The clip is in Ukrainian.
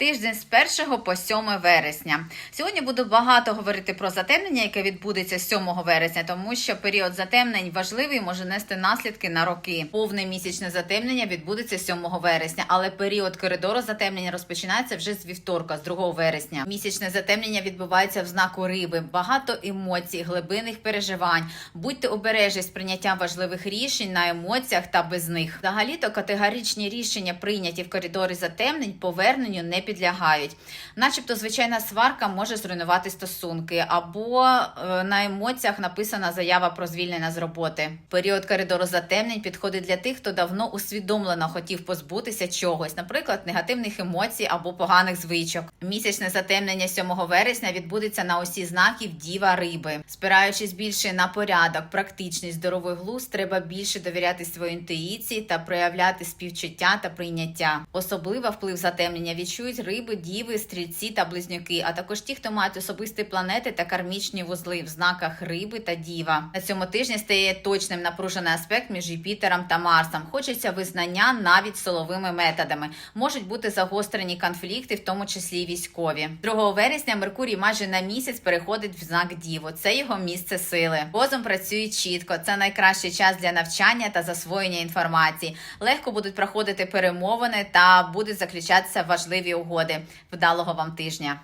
Тиждень з 1 по 7 вересня. Сьогодні буду багато говорити про затемнення, яке відбудеться 7 вересня, тому що період затемнень важливий може нести наслідки на роки. Повне місячне затемнення відбудеться 7 вересня, але період коридору затемнення розпочинається вже з вівторка, з 2 вересня. Місячне затемнення відбувається в знаку риби. Багато емоцій, глибинних переживань. Будьте обережні з прийняттям важливих рішень на емоціях та без них. Взагалі-то категоричні рішення, прийняті в коридорі затемнень, поверненню не підлягають. Начебто, звичайна сварка може зруйнувати стосунки, або е, на емоціях написана заява про звільнення з роботи. Період коридору затемнень підходить для тих, хто давно усвідомлено хотів позбутися чогось, наприклад, негативних емоцій або поганих звичок. Місячне затемнення 7 вересня відбудеться на осі знаків Діва Риби. Спираючись більше на порядок, практичність, здоровий глузд, треба більше довіряти своїй інтуїції та проявляти співчуття та прийняття. Особливо вплив затемнення відчують риби, діви, стрільці та близнюки, а також ті, хто мають особисті планети та кармічні вузли в знаках риби та діва. На цьому тижні стає точним напружений аспект між Юпітером та Марсом. Хочеться визнання навіть силовими методами. Можуть бути загострені конфлікти, в тому числі й військові. 2 вересня Меркурій майже на місяць переходить в знак Діво. Це його місце сили. Розум працює чітко. Це найкращий час для навчання та засвоєння інформації. Легко будуть проходити перемовини та будуть заключатися важливі угоди. Вдалого вам тижня.